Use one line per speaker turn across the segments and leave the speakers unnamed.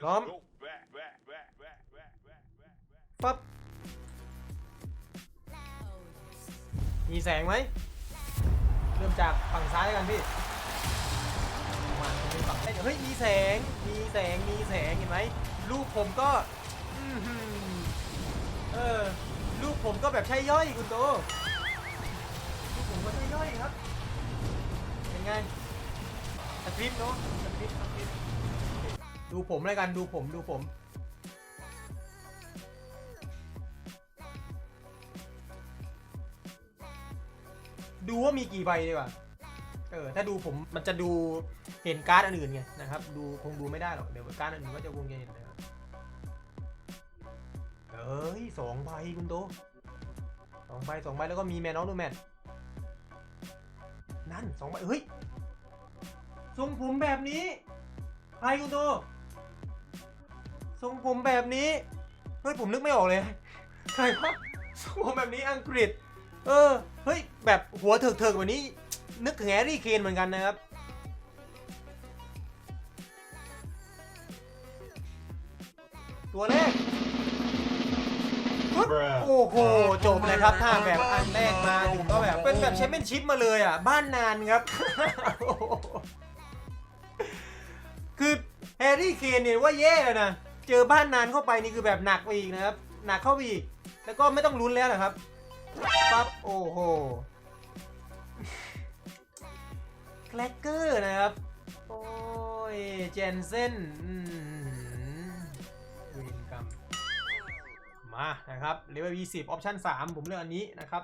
พร้อมปั๊บมีแสงไหม เริ่มจากฝั่งซ้ายกันพี่มาตรงนี้ฝั่งเฮ้ย มีแสง มีแสง มีแสง เห็นไหม ลูกผมก็อื้อหือเออ ลูกผมก็แบบใช่ย่อยคุณโต ลูกผมก็ใช่ย่อยครับ เป็นไงสคริปต์เนาะสคริปต์สคริปต์ ดูผมเลยกันดูผมดูผม ดูว่ามีกี่ใบดีกว่าเออถ้าดูผมมันจะดูเห็นการ์ดอันอื่นไงนะครับดูคงดูไม่ได้หรอกเดี๋ยวการ์ดอันอื่นก็จะคงจะเห็นนะครับเอ้ยสองใบคุณโตสองใบสองใบแล้วก็มีแมนน้องดูแมนนั่นสองใบเฮ้ยทรงผมแบบนี้ใครคุณโต ทรงผมแบบนี้เฮ้ยผมนึกไม่ออกเลยใครวะทรงผมแบบนี้อังกฤษ เออเฮ้ยแบบหัวเถิกๆแบบนี้ นึกถึงแฮร์รี่เคนเหมือนกันนะครับตัวแรกปึ๊บ
Bruh
โอ้โห จบเลยครับ ถ้าแบบอันแรกมาถึงก็แบบเป็นแบบแชมเปี้ยนชิพมาเลยอะ บ้านนานครับ คือแฮร์รี่เคนเนี่ยว่าแย่เลยนะ เจอบ้านนานเข้าไปนี่คือแบบหนักไปอีกนะครับ หนักเข้าไปอีก แล้วก็ไม่ต้องลุ้นแล้วนะครับปั๊บโอ้โหแคลกเกอร์นะครับ โอ้ย เจนเซนอืมเวินกรรมมานะครับเลเวล20 ออปชั่น 3 ผมเลือกอันนี้นะครับ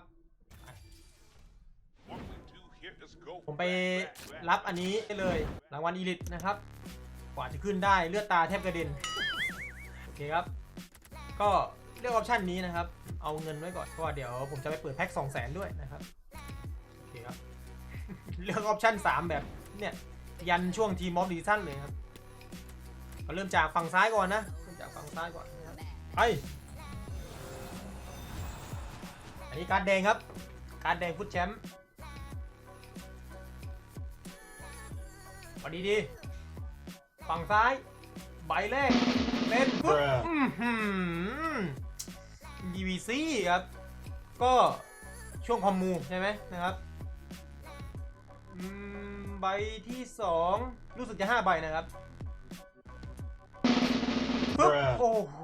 ผมไปรับอันนี้ได้เลยรางวัลอีลิตนะครับ กว่าจะขึ้นได้เลือดตาแทบกระเด็น เคครับ ก็เลือกออปชันนี้นะครับ เอาเงินไว้ก่อนเพราะว่าเดี๋ยวผมจะไปเปิดแพ็ค2 0 0 0 0 0ด้วยนะครับ โอเคครับ เลือกออปชัน3แบบเนี่ย ยันช่วงทีมออฟดีซั่นเลยครับก็เริ่มจากฝั่งซ้ายก่อนนะ เริ่มจากฝั่งซ้ายก่อนนะครับไปอันนี้การแดงครับ การแดงฟุตแชมป์พอดีดี ฝั่งซ้าย ใบแรกเป็นปุ๊บ
Bruh
อื้อหือ DVC ครับ ก็ช่วงคอมมูใช่ไหมนะครับอืมใบที่2รู้สึกจะ5ใบนะครับปึ๊บ
Bruh
โอ้โห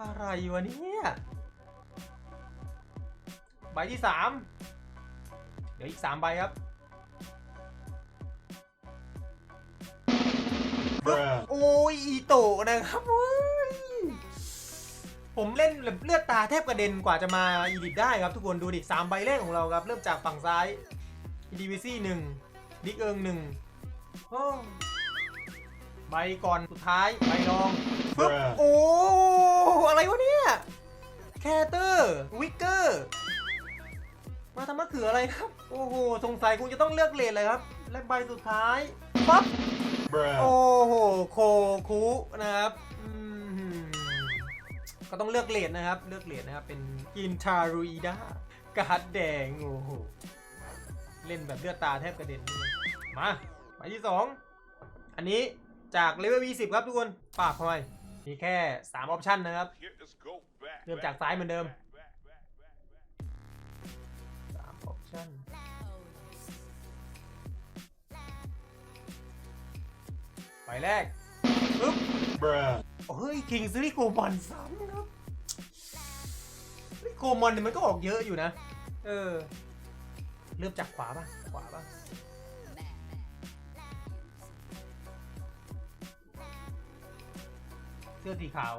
อะไรวะเนี่ยใบที่3เดี๋ยวอีก3ใบครับ โอ้ยอีโตะนะครับเว้ยผมเล่นเลือดตาแทบกระเด็นกว่าจะมาอีดิทได้ครับทุกคนดูดิสามใบแรกของเราครับ เริ่มจากฝั่งซ้ายดีวีซี่หนึ่งดิกเอิงหนึ่งโอ้ใบก่อนสุดท้ายใบรองปึ๊บ
Bruh
โอ้อะไรวะเนี่ยแคเตอร์วิกเกอร์มาทำมะเขืออะไรครับ โอ้โหสงสัยคงจะต้องเลือกเลนเลยครับ และใบสุดท้ายปั๊บ โอ้โหโคคุนะครับอืมก็ต้องเลือกเลดนะครับ เลือกเลดนะครับ เป็นกินทารุอีดาการ์ดแดงโอ้โหเล่นแบบเลือดตาแทบกระเด็นเลยมาใบที่สองอันนี้จากเลเวล20 ครับทุกคน ปากเข้าไปมีแค่ 3 ออปชันนะครับ
เริ่มจากซ้ายเหมือนเดิม
3ออปชัน ใบแรกปึ๊บ
Bruh
เฮ้ยคิงซื้อโกมอนซ้ำครับเฮ้ยโกมอนเนี่ยมันก็ออกเยอะอยู่นะ เออ เริ่มจากขวาป่ะ ขวาป่ะ เสื้อสีขาว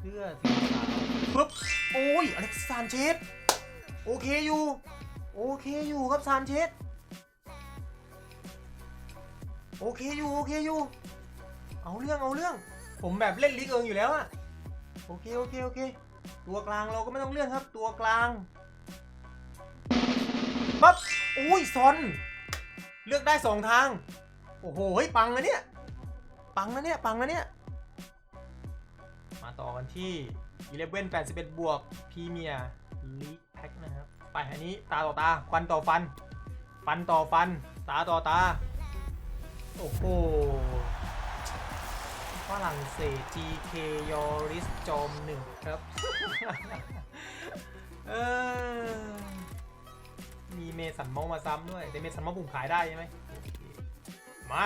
เสื้อสีขาวปึ๊บ โอ้ย อเล็กซานเชสโอเคอยู่ โอเคอยู่ครับซานเชสโอเคอยู่ โอเคอยู่ เอาเรื่องเอาเรื่อง ผมแบบเล่นลีกเอิงอยู่แล้วอะโอเคโอเคโอเค ตัวกลางเราก็ไม่ต้องเลื่อนครับ ตัวกลางปั๊บอุ้ยซอน เลือกได้สองทาง โอ้โหเฮ้ยปังนะเนี่ย ปังนะเนี่ย ปังนะเนี่ย มาต่อกันที่11 81 บวกพรีเมียร์ลีกแพ็คนะครับ ไปอันนี้ตาต่อตา ฟันต่อฟัน ฟันต่อฟัน ตาต่อตา โอ้โห ฝรั่งเศส GK ยอริสจอมหนึ่งครับ เออ มีเมสันมาส์มาซ้ำด้วย แต่เมสันเมาส์ผมขายได้ใช่ไหมมา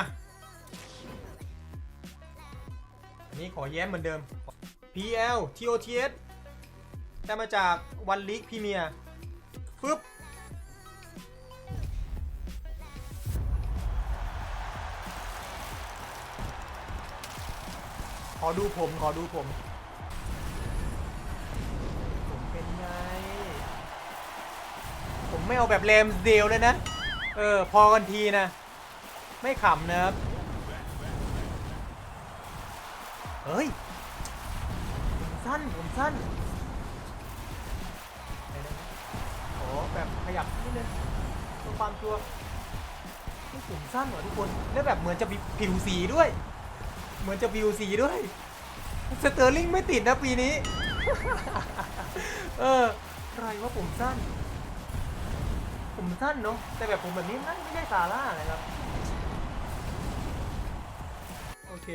อันนี้ขอแย้มเหมือนเดิม PL TOTS ได้มาจากวันลีกพรีเมียร์ปึ๊บ ขอดูผม ขอดูผม ผมเป็นไง ผมไม่เอาแบบแรมส์เดลเลยนะ เออ พอกันทีนะ ไม่ขำนะครับ เฮ้ย ผมสั้น ผมสั้นไหนๆขอแบบขยับนิดนึงเพื่อความชัวร์นี่ผมสั้นเหรอทุกคน แล้วแบบเหมือนจะมีผิวสีด้วย เหมือนจะผิวสีด้วย สเตอร์ลิงไม่ติดนะปีนี้ เออใครว่าผมสั้น ผมสั้นเนาะ แต่แบบผมแบบนี้นั่นไม่ใช่ซาร่านะครับ โอเค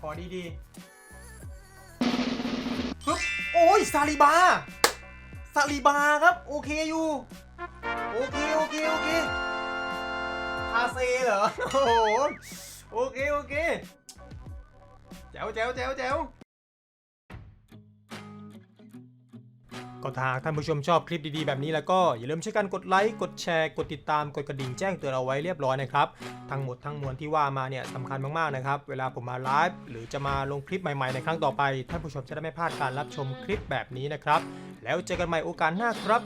ขอดีๆปึ๊บโอ้ยซาลิบา ซาลีบาครับ โอเคอยู่ โอเค โอเค โอเคคาเซเหรอ โอ้โห โอเค โอเคแจ๋วแจ๋วแจ๋วแจ๋ว ก็ถ้าหากท่านผู้ชมชอบคลิปดีๆแบบนี้แล้วก็อย่าลืมช่วยกันกดไลค์กดแชร์กดติดตามกดกระดิ่งแจ้งเตือนเอาไว้เรียบร้อยนะครับทั้งหมดทั้งมวลที่ว่ามาเนี่ยสำคัญมากๆนะครับ เวลาผมมาไลฟ์หรือจะมาลงคลิปใหม่ๆในครั้งต่อไป ท่านผู้ชมจะได้ไม่พลาดการรับชมคลิปแบบนี้นะครับ แล้วเจอกันใหม่โอกาสหน้าครับ